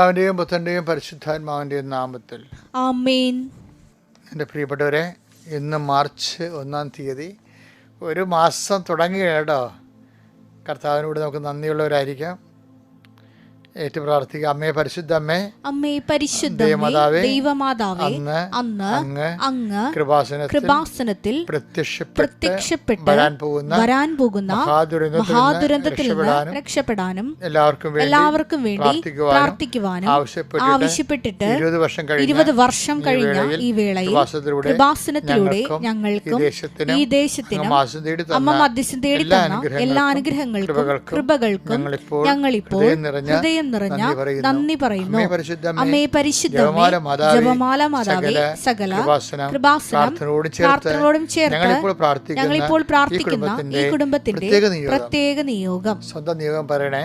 പിതാവിന്റെയും പുത്രന്റെയും പരിശുദ്ധാത്മാവിന്റെയും നാമത്തിൽ. ആമേൻ. എന്റെ പ്രിയപ്പെട്ടവരെ ഇന്ന് മാർച്ച് ഒന്നാം തീയതി ഒരു മാസം തുടങ്ങുകയാണ് കേട്ടോ. കർത്താവിനോട് നമുക്ക് നന്ദിയുള്ളവരായിരിക്കാം. ഏറ്റു പ്രാർത്ഥിക്കുക അമ്മേ പരിശുദ്ധ അമ്മേ അമ്മേ പരിശുദ്ധ ദൈവമാതാവേ, ദൈവമാതാവേ അന്ന് അങ്ങ് അങ്ങ് കൃപാസനത്തിൽ കൃപാസനത്തിൽ പ്രത്യക്ഷപ്പെട്ട് വരാൻ പോകുന്ന വരാൻ പോകുന്ന മഹാദുരന്തത്തിൽ നിന്ന് രക്ഷപ്പെടാനും എല്ലാവർക്കും വേണ്ടി എല്ലാവർക്കും വേണ്ടി പ്രാർത്ഥിക്കുവാനും ആവശ്യപ്പെട്ടിട്ട് ഇരുപത് വർഷം കഴിഞ്ഞ ഇരുപത് വർഷം കഴിഞ്ഞ ഈ വേളയിൽ കൃപാസനത്തിലൂടെ ഞങ്ങൾക്കും ഈ ദേശത്തിനും അമ്മ മധ്യസ്ഥം തേടി തന്ന എല്ലാ അനുഗ്രഹങ്ങൾക്കും കൃപകൾക്കും ഞങ്ങളിപ്പോൾ ഹൃദയം നിറഞ്ഞ ഹൃദയം നിറഞ്ഞ നന്ദി പറയുന്നു. അമ്മേ പരിശുദ്ധ ജപമാല മാതാവേ, സകല കൃപാസനം, പ്രാർത്ഥനയോടും ചേർത്ത് ഞങ്ങളിപ്പോൾ പ്രാർത്ഥിക്കുന്ന ഈ കുടുംബത്തിന്റെ. പ്രത്യേക നിയോഗം സ്വന്തം നിയോഗം പറയണേ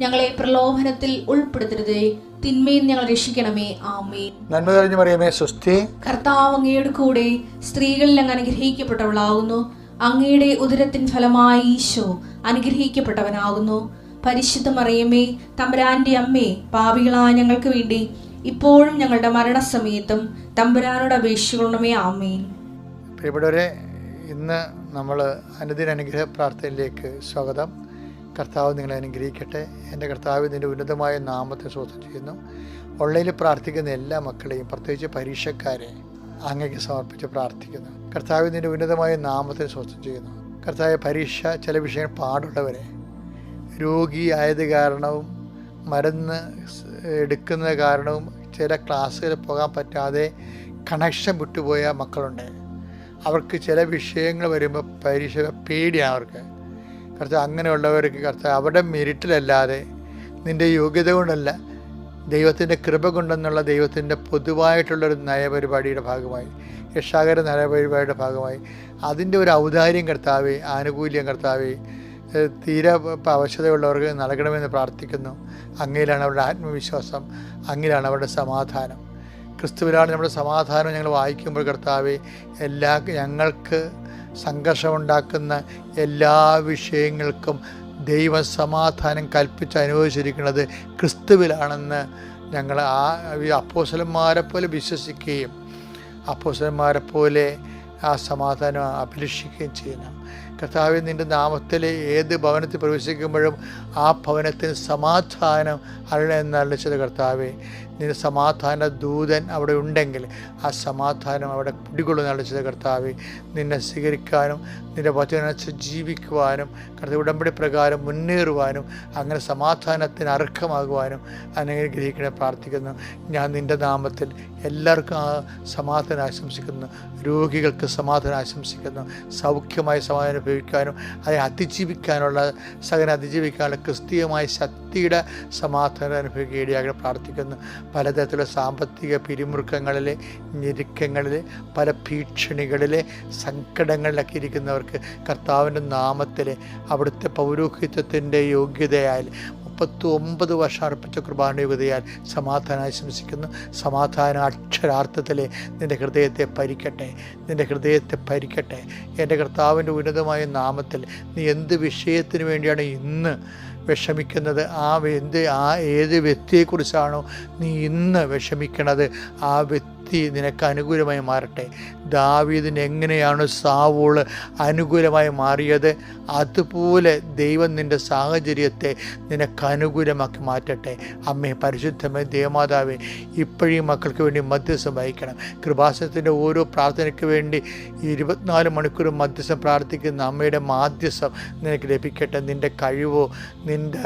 ഞങ്ങളെ പ്രലോഭനത്തിൽ ഉൾപ്പെടുത്തരുതേ. തിന്മയിൽ ഞങ്ങൾ രക്ഷിക്കണമേ. ആമേ നന്മ തെളിഞ്ഞു പറയുമേ സുസ്ഥി കർത്താവ് അങ്ങയുടെ കൂടെ സ്ത്രീകളിൽ അങ്ങ് അനുഗ്രഹിക്കപ്പെട്ടവളാകുന്നു. അങ്ങയുടെ ഉദരത്തിൻ ഫലമായി ഈശോ അനുഗ്രഹിക്കപ്പെട്ടവനാകുന്നു. പരിശുദ്ധ മറിയമേ തമ്പുരാന്റെ അമ്മേ പാപികളായ ഞങ്ങൾക്ക് വേണ്ടി ഇപ്പോഴും ഞങ്ങളുടെ മരണസമയത്തും തമ്പുരാനോട് അപേക്ഷിക്കണമേ. ആമേൻ. പ്രിയപ്പെട്ടവരെ ഇന്ന് നമ്മൾ അനുദിന അനുഗ്രഹ പ്രാർത്ഥനയിലേക്ക് സ്വാഗതം. കർത്താവ് നിങ്ങളെ അനുഗ്രഹിക്കട്ടെ. എന്റെ കർത്താവ് നിന്റെ ഉന്നതമായ നാമത്തെ സ്വസ്ഥം ചെയ്യുന്നു. ഓൺലൈനിൽ പ്രാർത്ഥിക്കുന്ന എല്ലാ മക്കളെയും പ്രത്യേകിച്ച് പരീക്ഷക്കാരെ അങ്ങേക്ക് സമർപ്പിച്ച് പ്രാർത്ഥിക്കുന്നു. കർത്താവ് നിന്റെ ഉന്നതമായ നാമത്തെ സ്വസ്ഥം ചെയ്യുന്നു. കർത്താവ് പരീക്ഷ ചില വിഷയങ്ങൾ പാടുള്ളവരെ രോഗിയായത് കാരണവും മരുന്ന് എടുക്കുന്നത് കാരണവും ചില ക്ലാസ്സുകൾ പോകാൻ പറ്റാതെ കണക്ഷൻ വിട്ടുപോയ മക്കളുണ്ട്. അവർക്ക് ചില വിഷയങ്ങൾ വരുമ്പോൾ പരീക്ഷ പേടിയാണ് അവർക്ക്. കർത്താവ് അങ്ങനെയുള്ളവർക്ക് കർത്താവ് അവരുടെ മെരിറ്റിലല്ലാതെ നിന്റെ യോഗ്യത കൊണ്ടല്ല ദൈവത്തിന്റെ കൃപ കൊണ്ടെന്നുള്ള ദൈവത്തിന്റെ പൊതുവായിട്ടുള്ളൊരു നയപരിപാടിയുടെ ഭാഗമായി രക്ഷാകര നയപരിപാടിയുടെ ഭാഗമായി. അതിന്റെ ഒരു ഔദാര്യം കർത്താവെ ആനുകൂല്യം കർത്താവെ തീരെ അവശതയുള്ളവർക്ക് നൽകണമെന്ന് പ്രാർത്ഥിക്കുന്നു. അങ്ങയിലാണ് അവരുടെ ആത്മവിശ്വാസം അങ്ങയിലാണ് അവരുടെ സമാധാനം. ക്രിസ്തുവിലാണ് നമ്മുടെ സമാധാനം ഞങ്ങൾ വായിക്കുമ്പോൾ കർത്താവെ എല്ലാ ഞങ്ങൾക്ക് സംഘർഷമുണ്ടാക്കുന്ന എല്ലാ വിഷയങ്ങൾക്കും ദൈവ സമാധാനം കൽപ്പിച്ച് അനുഭവിച്ചിരിക്കുന്നത് ക്രിസ്തുവിലാണെന്ന് ഞങ്ങൾ ആ അപ്പോസലന്മാരെ പോലെ വിശ്വസിക്കുകയും അപ്പോസലന്മാരെ പോലെ ആ സമാധാനം അഭിലഷിക്കുകയും ചെയ്യുന്നു. കർത്താവ് നിന്റെ നാമത്തിൽ ഏത് ഭവനത്തിൽ പ്രവേശിക്കുമ്പോഴും ആ ഭവനത്തിന് സമാധാനം അരുള എന്നറിയിച്ചത് കർത്താവെ. നിന്റെ സമാധാന ദൂതൻ അവിടെ ഉണ്ടെങ്കിൽ ആ സമാധാനം അവിടെ കുടികൊള്ളുന്ന അളിച്ചത് കർത്താവേ. നിന്നെ സ്വീകരിക്കാനും നിന്റെ വചനച്ച് ജീവിക്കുവാനും കർത്താവ് ഉടമ്പടി പ്രകാരം മുന്നേറുവാനും അങ്ങനെ സമാധാനത്തിന് അർഹമാകുവാനും അനുഗ്രഹിക്കണേ പ്രാർത്ഥിക്കുന്നു. ഞാൻ നിന്റെ നാമത്തിൽ എല്ലാവർക്കും ആ സമാധാനം ആശംസിക്കുന്നു. രോഗികൾക്ക് സമാധാനം ആശംസിക്കുന്നു. സൗഖ്യമായ സമാധാനം അനുഭവിക്കാനും അതിനെ അതിജീവിക്കാനുള്ള സകല അതിജീവിക്കാനുള്ള ക്രിസ്തീയമായ ശക്തിയുടെ സമാധാനം അനുഭവിക്കുക ഇടയാകണം പ്രാർത്ഥിക്കുന്നു. പലതരത്തിലുള്ള സാമ്പത്തിക പിരിമുറുക്കങ്ങളിലെ ഞെരുക്കങ്ങളിലെ പല ഭീഷണികളിലെ സങ്കടങ്ങളിലൊക്കെ ഇരിക്കുന്നവർക്ക് കർത്താവിന്റെ നാമത്തിൽ അവിടുത്തെ പൗരോഹിത്വത്തിന്റെ യോഗ്യതയാൽ മുപ്പത്തി ഒമ്പത് വർഷം അർപ്പിച്ച കുർബാന യോഗ്യതയാൽ സമാധാനം ആശംസിക്കുന്നു സമാധാന അക്ഷരാർത്ഥത്തിൽ നിന്റെ ഹൃദയത്തെ പരിക്കട്ടെ. നിന്റെ ഹൃദയത്തെ പരിക്കട്ടെ. എന്റെ കർത്താവിന്റെ ഉന്നതമായ നാമത്തിൽ നീ എന്ത് വിഷയത്തിന് വേണ്ടിയാണ് ഇന്ന് വിഷമിക്കുന്നത്? ആ എന്ത് ആ ഏത് വ്യക്തിയെക്കുറിച്ചാണോ നീ ഇന്ന് വിഷമിക്കണത്? ആ വ്യക്തി നിനക്ക് അനുകൂലമായി മാറട്ടെ. ദാവീദിന് എങ്ങനെയാണ് സാവൂൾ അനുകൂലമായി മാറിയത്? അതുപോലെ ദൈവം നിന്റെ സാഹചര്യത്തെ നിനക്ക് അനുകൂലമാക്കി മാറ്റട്ടെ. അമ്മേ പരിശുദ്ധമേ ദേവമാതാവേ ഇപ്പോഴും മക്കൾക്ക് വേണ്ടി മധ്യസ്ഥം വഹിക്കണം. കൃപാസനത്തിന്റെ ഓരോ പ്രാർത്ഥനയ്ക്ക് വേണ്ടി ഇരുപത്തിനാല് മണിക്കൂറും മധ്യസ്ഥം പ്രാർത്ഥിക്കുന്ന അമ്മയുടെ മാധ്യസ്ഥം നിനക്ക് ലഭിക്കട്ടെ. നിന്റെ കഴിവോ നിന്റെ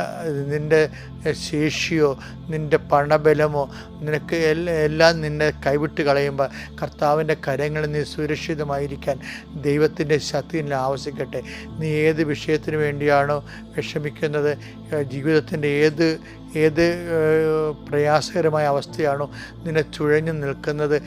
നിന്റെ ശേഷിയോ നിന്റെ പണബലമോ നിനക്ക് എല്ലാം നിന്നെ കൈവിട്ട് കളയുമ്പോൾ കർത്താവിന്റെ കരങ്ങളിൽ നീ സുരക്ഷിതമായിരിക്കാൻ ദൈവത്തിന്റെ ശക്തി നിന്നെ ആവശ്യിക്കട്ടെ നീ ഏത് വിഷയത്തിന് വേണ്ടിയാണോ വിഷമിക്കുന്നത് ഏഹ് ജീവിതത്തിന്റെ ഏത് ഏത് പ്രയാസകരമായ അവസ്ഥയാണോ നിന്നെ ചുഴഞ്ഞു നിൽക്കുന്നത്.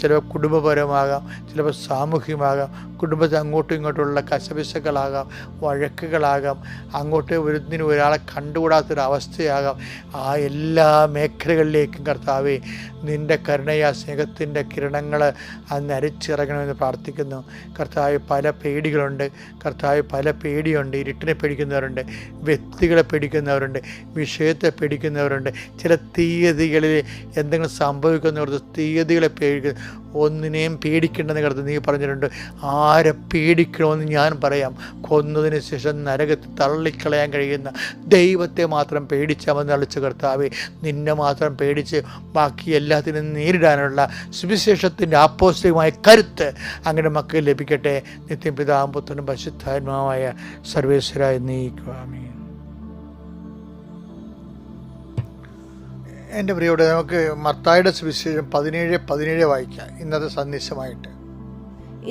ചിലപ്പോൾ കുടുംബപരമാകാം ചിലപ്പോൾ സാമൂഹ്യമാകാം കുടുംബത്തിൽ അങ്ങോട്ടും ഇങ്ങോട്ടുള്ള കശപിശകളാകാം വഴക്കുകളാകാം അങ്ങോട്ട് ഒരുത്തിനും ഒരാളെ കണ്ടുകൂടാത്തൊരവസ്ഥയാകാം. ആ എല്ലാ മേഖലകളിലേക്കും കർത്താവേ നിന്റെ കരുണയാ സ്നേഹത്തിന്റെ കിരണങ്ങൾ അന്ന് അരിച്ചിറങ്ങണമെന്ന് പ്രാർത്ഥിക്കുന്നു. കർത്താവ് പല പേടികളുണ്ട്. കർത്താവ് പല പേടിയുണ്ട്. ഇരുട്ടിനെ പേടിക്കുന്നവരുണ്ട്. വ്യക്തികളെ പേടിക്കുന്നവരുണ്ട് വിഷയത്തെ പേടിക്കുന്നവരുണ്ട്. ചില തീയതികളിൽ എന്തെങ്കിലും സംഭവിക്കുന്നവർക്ക് തീയതികളെ പേടിക്കുന്നു. ഒന്നിനെയും പേടിക്കേണ്ടെന്ന് കരുത് നീ പറഞ്ഞിട്ടുണ്ട് ആരെ പേടിക്കണമെന്ന് ഞാൻ പറയാം. കൊന്നതിന് ശേഷം നരകത്തിൽ തള്ളിക്കളയാൻ കഴിയുന്ന ദൈവത്തെ മാത്രം പേടിച്ചാൽ മതി അളിച്ച കർത്താവെ. നിന്നെ മാത്രം പേടിച്ച് ബാക്കി എല്ലാത്തിനും നേരിടാനുള്ള സുവിശേഷത്തിന്റെ ആപ്പോസ്തികമായ കരുത്ത് അങ്ങനെ മക്കൾ ലഭിക്കട്ടെ. നിത്യം പിതാവും പുത്രനും പരിശുദ്ധാത്മാവായ സർവേശ്വരായി നീക്കുവാമേ എന്റെ പ്രിയോടെ നമുക്ക് മത്തായുടെ സുവിശേഷം പതിനേഴ് പതിനേഴ് വായിക്കാം. ഇന്നത്തെ സന്ദേശമായിട്ട്.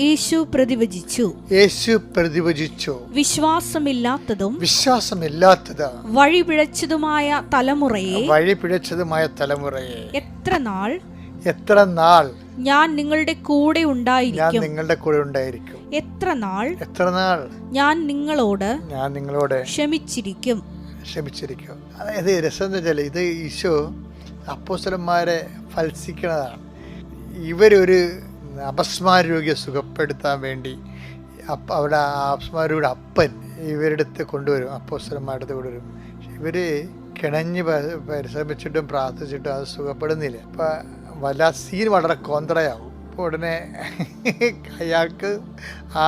യേശു പ്രതിവചിച്ചു. യേശു പ്രതിവചിച്ചു. വിശ്വാസമില്ലാത്തതും വിശ്വാസമില്ലാത്തത്. വഴിപിഴച്ചതുമായ തലമുറയെ വഴിപിഴച്ചതുമായ തലമുറയെ എത്ര നാൾ എത്ര നാൾ ഞാൻ നിങ്ങളുടെ കൂടെ ഞാൻ ഉണ്ടായിരിക്കും? നിങ്ങളുടെ കൂടെ ഉണ്ടായിരിക്കും? എത്ര നാൾ എത്ര നാൾ ഞാൻ നിങ്ങളോട് ഞാൻ നിങ്ങളോട് ക്ഷമിച്ചിരിക്കും? ക്ഷമിച്ചിരിക്കും. അതായത് രസം എന്ന് വെച്ചാൽ ഇത് ഈശോ അപ്പോസ്തലന്മാരെ ഫത്സിക്കുന്നതാണ്. ഇവരൊരു അപസ്മാരോഗ്യ രോഗിയെ സുഖപ്പെടുത്താൻ വേണ്ടി അവിടെ അപസ്മാരുടെ അപ്പൻ ഇവരുടെ അടുത്ത് കൊണ്ടുവരും അപ്പോസ്തലന്മാരുടെ അടുത്ത് കൊണ്ടുവരും. ഇവർ കിണഞ്ഞ് പരിശ്രമിച്ചിട്ടും പ്രാർത്ഥിച്ചിട്ടും അത് സുഖപ്പെടുന്നില്ല. അപ്പം വല്ല സീൻ വളരെ കോന്ത്രയാവും. ഉടനെ അയാൾക്ക് ആ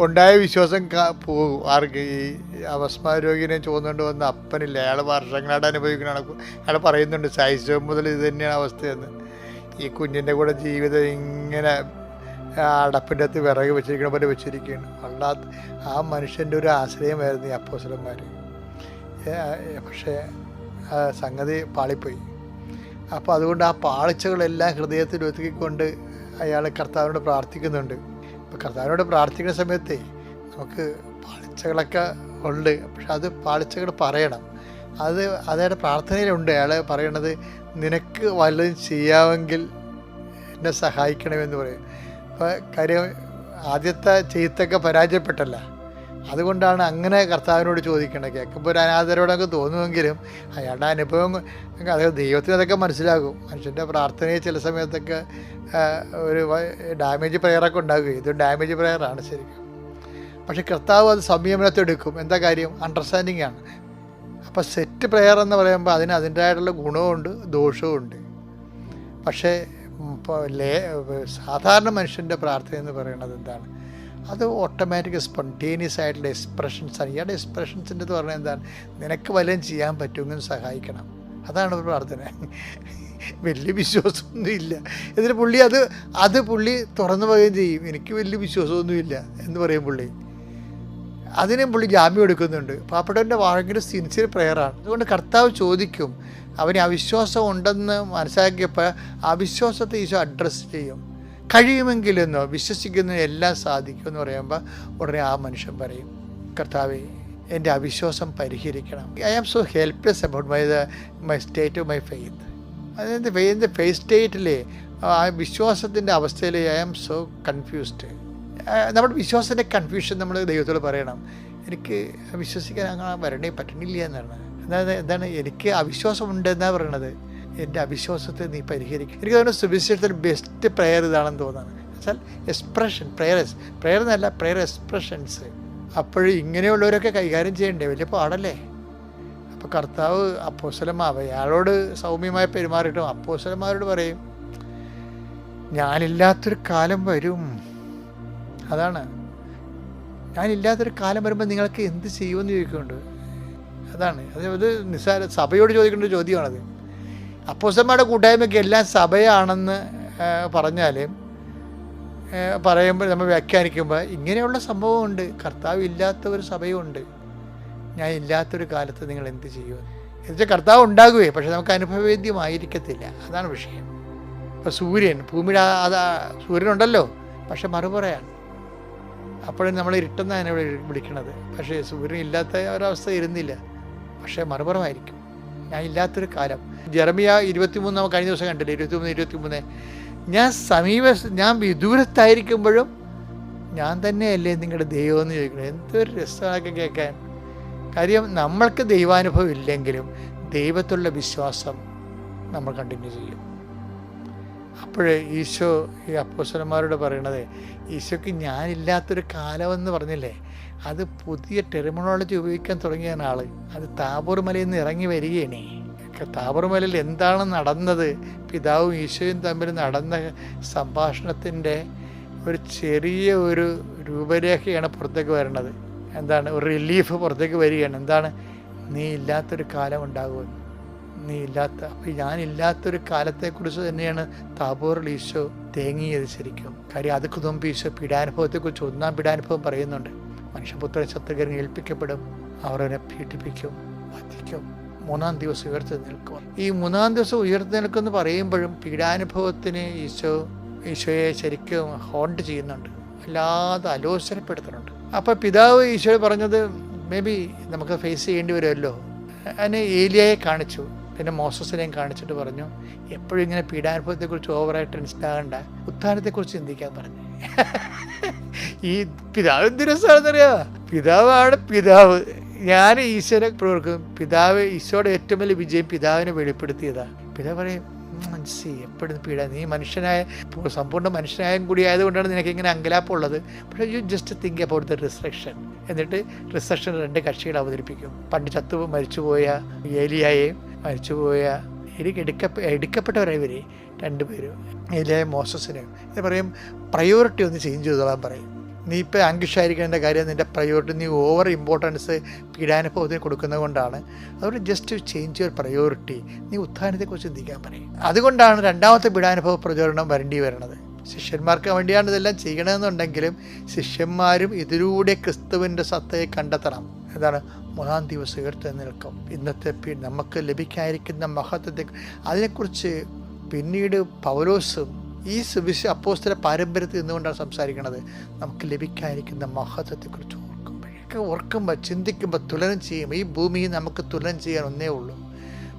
ഉണ്ടായ വിശ്വാസം പോകും. ആർക്ക് ഈ അവസ്മാ രോഗിനെ ചുവന്നുകൊണ്ട് വന്ന അപ്പനില്ല? അയാൾ വർഷങ്ങളായിട്ട് അനുഭവിക്കുന്നതാണ് അയാൾ പറയുന്നുണ്ട് ശൈശവം മുതൽ ഇത് തന്നെയാണ് അവസ്ഥയെന്ന്. ഈ കുഞ്ഞിന്റെ കൂടെ ജീവിതം ഇങ്ങനെ അടപ്പിന്റെ അകത്ത് വിറക് വെച്ചിരിക്കണ പോലെ വെച്ചിരിക്കുകയാണ്. വല്ലാത്ത ആ മനുഷ്യന്റെ ഒരു ആശ്രയമായിരുന്നു ഈ അപ്പോസലന്മാർ പക്ഷേ സംഗതി പാളിപ്പോയി. അപ്പോൾ അതുകൊണ്ട് ആ പാളിച്ചകളെല്ലാം ഹൃദയത്തിൽ ഒതുക്കിക്കൊണ്ട് അയാൾ കർത്താവിനോട് പ്രാർത്ഥിക്കുന്നുണ്ട്. ഇപ്പോൾ കർത്താവിനോട് പ്രാർത്ഥിക്കുന്ന സമയത്ത് നമുക്ക് പാളിച്ചകളൊക്കെ ഉണ്ട്. പക്ഷെ അത് പാളിച്ചകൾ പറയണം. അത് അതായത് പ്രാർത്ഥനയിലുണ്ട്. അയാൾ പറയണത് നിനക്ക് വല്ലതും ചെയ്യാമെങ്കിൽ എന്നെ സഹായിക്കണമെന്ന് പറയും. അപ്പോൾ കാര്യം ആദ്യത്തെ ചെയ്ത്തൊക്കെ പരാജയപ്പെട്ടല്ല. അതുകൊണ്ടാണ് അങ്ങനെ കർത്താവിനോട് ചോദിക്കേണ്ടത് കേൾക്കുമ്പോൾ ഒരു അനാഥരോടൊക്കെ തോന്നുമെങ്കിലും അയാളുടെ അനുഭവം അതായത് ദൈവത്തിന് അതൊക്കെ മനസ്സിലാകും. മനുഷ്യന്റെ പ്രാർത്ഥനയിൽ ചില സമയത്തൊക്കെ ഒരു ഡാമേജ് പ്രെയറൊക്കെ ഉണ്ടാകും. ഇത് ഡാമേജ് പ്രെയറാണ് ശരിക്കും. പക്ഷെ കർത്താവ് അത് സംയമനത്തെടുക്കും എന്താ കാര്യം? അണ്ടർസ്റ്റാൻഡിങ് ആണ്. അപ്പോൾ സെറ്റ് പ്രെയർ എന്ന് പറയുമ്പോൾ അതിന് അതിന്റേതായിട്ടുള്ള ഗുണവുമുണ്ട് ദോഷവുമുണ്ട്. പക്ഷേ ലേ സാധാരണ മനുഷ്യന്റെ പ്രാർത്ഥന എന്ന് പറയുന്നത് എന്താണ്? അത് ഓട്ടോമാറ്റിക് സ്പോണ്ടേനിയസ് ആയിട്ടുള്ള എക്സ്പ്രഷൻസ് ആണ്. ഇയാളുടെ എക്സ്പ്രഷൻസിന്റെ എന്ന് പറഞ്ഞാൽ എന്താണ്? നിനക്ക് വല്ലതും ചെയ്യാൻ പറ്റുമെങ്കിൽ സഹായിക്കണം. അതാണ് ഒരു പ്രാർത്ഥന. വലിയ വിശ്വാസമൊന്നും ഇല്ല. എന്നിട്ട് പുള്ളി അത് അത് പുള്ളി തുറന്നു പറയുകയും ചെയ്യും. എനിക്ക് വലിയ വിശ്വാസമൊന്നുമില്ല എന്ന് പറയും പുള്ളി. അതിനും പുള്ളി ജാമ്യം എടുക്കുന്നുണ്ട്. പാപ്പട്ടവന്റെ വളരെ സിൻസിയർ പ്രെയറാണ് അതുകൊണ്ട് കർത്താവ് ചോദിക്കും അവന് അവിശ്വാസം ഉണ്ടെന്ന് മനസ്സിലാക്കിയപ്പോൾ അവിശ്വാസത്തെ ഈശോ അഡ്രസ്സ് ചെയ്യും. കഴിയുമെങ്കിലെന്നോ വിശ്വസിക്കുന്ന എല്ലാം സാധിക്കും എന്ന് പറയുമ്പോൾ ഉടനെ ആ മനുഷ്യൻ പറയും കർത്താവേ എന്റെ അവിശ്വാസം പരിഹരിക്കണം. I am so helpless about my my state of my faith അതായത് ഫെയ്ത്ത് ഫെയ്സ് സ്റ്റേറ്റിലെ ആ വിശ്വാസത്തിന്റെ അവസ്ഥയിൽ ഐ ആം സോ കൺഫ്യൂസ്ഡ് നമ്മുടെ വിശ്വാസത്തിന്റെ കൺഫ്യൂഷൻ നമ്മൾ ദൈവത്തോട് പറയണം. എനിക്ക് വിശ്വസിക്കാൻ അങ്ങനെ വരണേ പറ്റണില്ല എന്നാണ്. അതായത് എന്താണ് എനിക്ക് അവിശ്വാസമുണ്ടെന്നാണ് പറയണത്. എന്റെ അവിശ്വാസത്തെ നീ പരിഹരിക്കും. എനിക്ക് തോന്നുന്നു സുവിശേഷത്തിൽ ബെസ്റ്റ് പ്രെയർ ഇതാണെന്ന് തോന്നുന്നത് വെച്ചാൽ എക്സ്പ്രഷൻ പ്രെയർ പ്രെയർ എന്നല്ല പ്രെയർ എക്സ്പ്രഷൻസ് അപ്പോഴും ഇങ്ങനെയുള്ളവരൊക്കെ കൈകാര്യം ചെയ്യണ്ടേ? വലിയ പാടല്ലേ? അപ്പോൾ കർത്താവ് അപ്പോസലമാവ് അയാളോട് സൗമ്യമായി പെരുമാറിയിട്ടും അപ്പോസലന്മാരോട് പറയും ഞാനില്ലാത്തൊരു കാലം വരും. അതാണ്. ഞാനില്ലാത്തൊരു കാലം വരുമ്പോൾ നിങ്ങൾക്ക് എന്ത് ചെയ്യുമെന്ന് ചോദിക്കുന്നുണ്ട്? അതാണ്. അത് നിസ്സാര സഭയോട് ചോദിക്കേണ്ട ചോദ്യമാണത്. അപ്പോസന്മാരുടെ കൂട്ടായ്മയ്ക്ക് എല്ലാം സഭയാണെന്ന് പറഞ്ഞാൽ പറയുമ്പോൾ നമ്മൾ വ്യാഖ്യാനിക്കുമ്പോൾ ഇങ്ങനെയുള്ള സംഭവമുണ്ട്. കർത്താവ് ഇല്ലാത്ത ഒരു സഭയുമുണ്ട് ഞാൻ ഇല്ലാത്തൊരു കാലത്ത് നിങ്ങൾ എന്ത് ചെയ്യുമോ എന്നുവെച്ചാൽ കർത്താവ് ഉണ്ടാകുകയെ പക്ഷെ നമുക്ക് അനുഭവവേദ്യമായിരിക്കത്തില്ല. അതാണ് വിഷയം. ഇപ്പോൾ സൂര്യൻ ഭൂമിയുടെ അതാ സൂര്യനുണ്ടല്ലോ പക്ഷെ മറുപറയാണ്. അപ്പോഴും നമ്മൾ ഇരുട്ടെന്നാണ് ഇവിടെ വിളിക്കണത്. പക്ഷേ സൂര്യൻ ഇല്ലാത്ത ഒരവസ്ഥ ഇരുന്നില്ല. പക്ഷേ മറുപുറമായിരിക്കും. ഞാൻ ഇല്ലാത്തൊരു കാലം. ജെറമിയ ഇരുപത്തിമൂന്ന് നമുക്ക് കഴിഞ്ഞ ദിവസം കണ്ടില്ലേ? ഇരുപത്തിമൂന്ന് ഇരുപത്തിമൂന്ന്. ഞാൻ സമീപ ഞാൻ വിദൂരത്തായിരിക്കുമ്പോഴും ഞാൻ തന്നെയല്ലേ നിങ്ങളുടെ ദൈവം എന്ന് ചോദിക്കുന്നത്. എന്തൊരു രസമാക്കി കേൾക്കാൻ. കാര്യം നമ്മൾക്ക് ദൈവാനുഭവം ഇല്ലെങ്കിലും ദൈവത്തുള്ള വിശ്വാസം നമ്മൾ കണ്ടിന്യൂ ചെയ്യും. അപ്പോഴേ ഈശോ ഈ അപ്പോസലന്മാരോട് പറയണത് ഈശോയ്ക്ക് ഞാനില്ലാത്തൊരു കാലമെന്ന് പറഞ്ഞില്ലേ അത് പുതിയ ടെർമിനോളജി ഉപയോഗിക്കാൻ തുടങ്ങിയ ആൾ അത് താബൂർ മലയിൽ നിന്ന് ഇറങ്ങി വരികയാണ്. താബൂർ മലയിൽ എന്താണ് നടന്നത്? പിതാവും ഈശോയും തമ്മിൽ നടന്ന സംഭാഷണത്തിന്റെ ഒരു ചെറിയ ഒരു രൂപരേഖയാണ് പുറത്തേക്ക് വരുന്നത് എന്താണ്? ഒരു റിലീഫ് പുറത്തേക്ക് വരികയാണ്. എന്താണ്? നീ ഇല്ലാത്തൊരു കാലം ഉണ്ടാകുമെന്ന്. നീ ഇല്ലാത്ത അപ്പം ഞാനില്ലാത്തൊരു കാലത്തെക്കുറിച്ച് തന്നെയാണ് താബോറിൽ ഈശോ തേങ്ങിയത് ശരിക്കും. കാര്യം അതുക്ക് മുമ്പ് ഈശോ പീഡാനുഭവത്തെക്കുറിച്ച് ഒന്നാം പീഡാനുഭവം പറയുന്നുണ്ട്. മനുഷ്യപുത്ര ശത്രുകരൻ ഏൽപ്പിക്കപ്പെടും അവർ അവനെ പീഡിപ്പിക്കും വധിക്കും. മൂന്നാം ദിവസം ഉയർത്തി നിൽക്കും. ഈ മൂന്നാം ദിവസം ഉയർത്തി നിൽക്കുമെന്ന് പറയുമ്പോഴും പീഡാനുഭവത്തിന് ഈശോ ഈശോയെ ശരിക്കും ഹോണ്ട് ചെയ്യുന്നുണ്ട്. അല്ലാതെ അലോചനപ്പെടുത്തുന്നുണ്ട് അപ്പോൾ പിതാവ് ഈശോയെ പറഞ്ഞത് മേ ബി നമുക്ക് ഫേസ് ചെയ്യേണ്ടി വരുമല്ലോ. അതിന് ഏലിയയെ കാണിച്ചു. പിന്നെ മോസസിനെയും കാണിച്ചിട്ട് പറഞ്ഞു എപ്പോഴും ഇങ്ങനെ പീഡാനുഭവത്തെക്കുറിച്ച് ഓവറായിട്ട് ടെൻഷൻ ആകണ്ട ഉത്ഥാനത്തെക്കുറിച്ച് ചിന്തിക്കാൻ പറഞ്ഞു. ഈ പിതാവ് എന്ത് പിതാവാണ് പിതാവ്. ഞാൻ ഈശ്വര പ്രവർക്കും പിതാവ് ഈശോയുടെ ഏറ്റവും വലിയ വിജയം പിതാവിനെ വെളിപ്പെടുത്തിയതാ. പിതാവ് പറയും മനസ്സി എപ്പോഴും പീഡ. നീ മനുഷ്യനായ സമ്പൂർണ മനുഷ്യനായും കൂടി ആയതുകൊണ്ടാണ് നിനക്ക് ഇങ്ങനെ അങ്കലാപ്പുള്ളത് പക്ഷേ you just think about the resurrection എന്നിട്ട് റിസക്ഷൻ രണ്ട് കക്ഷികൾ അവതരിപ്പിക്കും. പണ്ട് ചത്തു മരിച്ചുപോയ ഏലിയായെയും മരിച്ചുപോയ എടുക്ക എടുക്കപ്പെട്ടവരായി ഇവർ രണ്ടുപേരും. ഇതിലെ മോസസിനെയും ഇത് പറയും പ്രയോറിറ്റി ഒന്ന് ചേഞ്ച് ചെയ്തോളാൻ പറയും. നീ ഇപ്പോൾ അങ്കുഷായിരിക്കേണ്ട കാര്യം നിന്റെ പ്രയോറിറ്റി നീ ഓവർ ഇമ്പോർട്ടൻസ് പീഡാനുഭവത്തിന് കൊടുക്കുന്നത് കൊണ്ടാണ്. അതുകൊണ്ട് ജസ്റ്റ് ചേഞ്ച് യുവർ പ്രയോറിറ്റി നീ ഉത്ഥാനത്തെക്കുറിച്ച് ചിന്തിക്കാൻ പറയും. അതുകൊണ്ടാണ് രണ്ടാമത്തെ പീഡാനുഭവ പ്രചോദനം വരേണ്ടി വരുന്നത്. ശിഷ്യന്മാർക്ക് വേണ്ടിയാണ് ഇതെല്ലാം ചെയ്യണമെന്നുണ്ടെങ്കിലും ശിഷ്യന്മാരും ഇതിലൂടെ ക്രിസ്തുവിന്റെ സത്തയെ കണ്ടെത്തണം. എന്താണ് മൂന്നാം ദിവസം ഉയർത്തി നിൽക്കും ഇന്നത്തെ നമുക്ക് ലഭിക്കാതിരിക്കുന്ന മഹത്വത്തെ അതിനെക്കുറിച്ച് പിന്നീട് പൗലോസും ഈ സുവിശ അപ്പോസ്തല പാരമ്പര്യത്തിൽ നിന്നുകൊണ്ടാണ് സംസാരിക്കുന്നത് നമുക്ക് ലഭിക്കാതിരിക്കുന്ന മഹത്വത്തെക്കുറിച്ച് ഓർക്കുമ്പോഴേക്ക് ഓർക്കുമ്പോൾ ചിന്തിക്കുമ്പോൾ തുലനം ചെയ്യും. ഈ ഭൂമിയിൽ നമുക്ക് തുലനം ചെയ്യാൻ ഒന്നേ ഉള്ളൂ.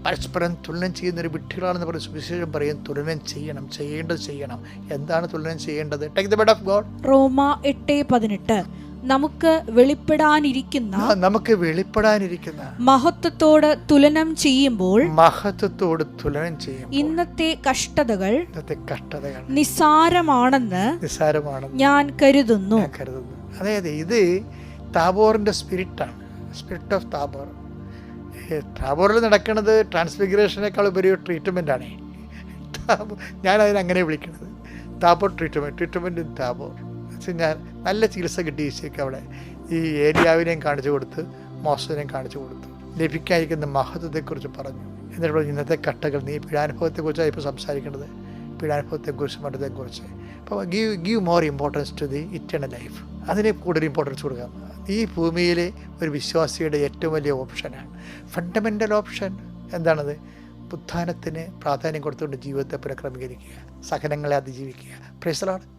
പരസ്പരം തുലനം ചെയ്യുന്ന ഒരു വിഡ്ഢികളാണെന്ന് പറഞ്ഞ് സുവിശേഷം പറയും. തുലനം ചെയ്യണം ചെയ്യേണ്ടത് ചെയ്യണം. എന്താണ് തുലനം ചെയ്യേണ്ടത്? Take the bed of God റോമ എട്ട് പതിനെട്ട്. നമുക്ക് വെളിപ്പെടാനിരിക്കുന്ന നമുക്ക് വെളിപ്പെടാനിരിക്കുന്ന മഹത്വത്തോട് തുലനം ചെയ്യുമ്പോൾ മഹത്വത്തോട് തുലനം ചെയ്യും ഇന്നത്തെ കഷ്ടതകൾ ഇന്നത്തെ കഷ്ടതകൾ നിസാരമാണെന്ന് നിസ്സാരമാണെന്ന് ഞാൻ കരുതുന്നു. ഞാൻ കരുതുന്നു. അതായത് ഇത് താബോറിന്റെ സ്പിരിറ്റാണ് സ്പിരിറ്റ് ഓഫ് താബോർ താബോറിൽ നടക്കുന്നത് ട്രാൻസ്ഫിഗറേഷനേക്കാൾ ഉപരി ഒരു ട്രീറ്റ്മെന്റ് ആണ് ഞാൻ അതിനങ്ങനെ വിളിക്കുന്നത് താബോർ ട്രീറ്റ്മെന്റ് ട്രീറ്റ്മെന്റ് താബോർ വെച്ചാൽ ഞാൻ നല്ല ചികിത്സ കിട്ടി ഈശോയ്ക്ക് അവിടെ ഈ ഏരിയാവിനെയും കാണിച്ചു കൊടുത്ത് മോശത്തിനെയും കാണിച്ചു കൊടുത്തു ലഭിക്കാതിരിക്കുന്ന മഹത്വത്തെക്കുറിച്ച് പറഞ്ഞു. എന്നിട്ട് ഇന്നത്തെ കട്ടകൾ നീ പീഡാനുഭവത്തെക്കുറിച്ചാണ് ഇപ്പോൾ സംസാരിക്കേണ്ടത്. പീഡാനുഭവത്തെക്കുറിച്ച് മറ്റത്തെക്കുറിച്ച് അപ്പോൾ give give more importance to the eternal life അതിനെ കൂടുതൽ ഇമ്പോർട്ടൻസ് കൊടുക്കാം. ഈ ഭൂമിയിലെ ഒരു വിശ്വാസിയുടെ ഏറ്റവും വലിയ ഓപ്ഷനാണ്. ഫണ്ടമെന്റൽ ഓപ്ഷൻ എന്താണത്? ഉത്ഥാനത്തിന് പ്രാധാന്യം കൊടുത്തുകൊണ്ട് ജീവിതത്തെ പുനഃക്രമീകരിക്കുക സഹനങ്ങളെ അതിജീവിക്കുക. പ്രൈസലാണ്